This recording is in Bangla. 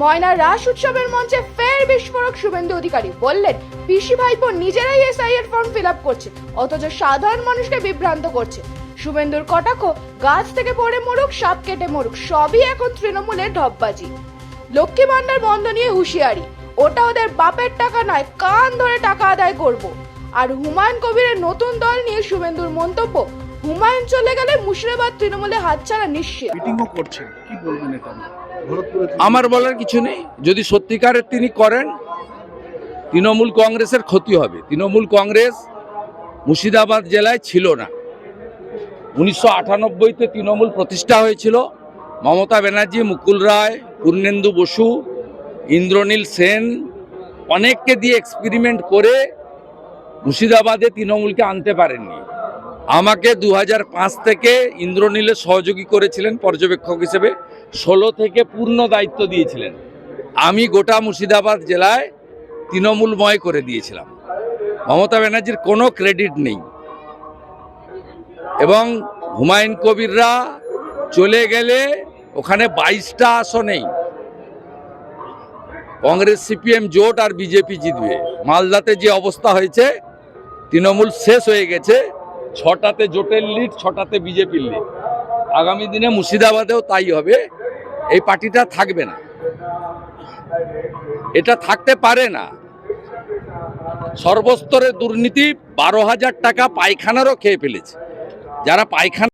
ময়নার রাস উৎসবের মঞ্চে ফের বিস্ফোরক শুভেন্দু অধিকারী বললেন পিসি ভাইপো নিজেরাই এসআইয়ের ফর্ম ফিল আপ করছে, অথচ সাধারণ মানুষকে বিভ্রান্ত করছে। শুভেন্দুর কটাক্ষ, গাছ থেকে পড়ে মরুক, সাপ কেটে মরুক, সবই এখন তৃণমূলের ঢপবাজি লক্ষ্মী ভান্ডার বন্ধ নিয়ে হুঁশিয়ারি, ওটা ওদের বাপের টাকা নয়, কান ধরে টাকা আদায় করব। আর হুমায়ুন কবিরের নতুন দল নিয়ে শুভেন্দুর মন্তব্য হুমায়ুন চলে গেলে মুর্শিদাবাদ তৃণমূলে হাতছাড়া নিশ্চিত মিটিংও করছেন কি বলবেন এটা আমার বলার কিছু নেই। যদি সত্যিকারের তিনি করেন তৃণমূল কংগ্রেসের ক্ষতি হবে। তৃণমূল কংগ্রেস মুর্শিদাবাদ জেলায় ছিল না। উনিশশো আটানব্বইতে তৃণমূল প্রতিষ্ঠা হয়েছিল। মমতা ব্যানার্জি মুকুল রায় পূর্ণেন্দু বসু ইন্দ্রনীল সেন অনেককে দিয়ে এক্সপেরিমেন্ট করে মুর্শিদাবাদে তৃণমূলকে আনতে পারেননি। আমাকে দু হাজার পাঁচ থেকে ইন্দ্রনীলের সহযোগী করেছিলেন পর্যবেক্ষক হিসেবে, ষোলো থেকে পূর্ণ দায়িত্ব দিয়েছিলেন। আমি গোটা মুর্শিদাবাদ জেলায় তৃণমূলময় করে দিয়েছিলাম। মমতা ব্যানার্জির কোনো ক্রেডিট নেই। এবং হুমায়ুন কবিররা চলে গেলে ওখানে বাইশটা আসনেই। কংগ্রেস, সিপিএম জোট আর বিজেপি জিতবে। মালদাতে যে অবস্থা হয়েছে তৃণমূল শেষ হয়ে গেছে। ছটাতে জোটের লিড ছটাতে বিজেপির লিড আগামী দিনে মুর্শিদাবাদেও তাই হবে। এই পার্টিটা থাকবে না। এটা থাকতে পারে না। সর্বস্তরে দুর্নীতি বারো হাজার টাকা পায়খানারও খেয়ে ফেলেছে। যারা পায়খানা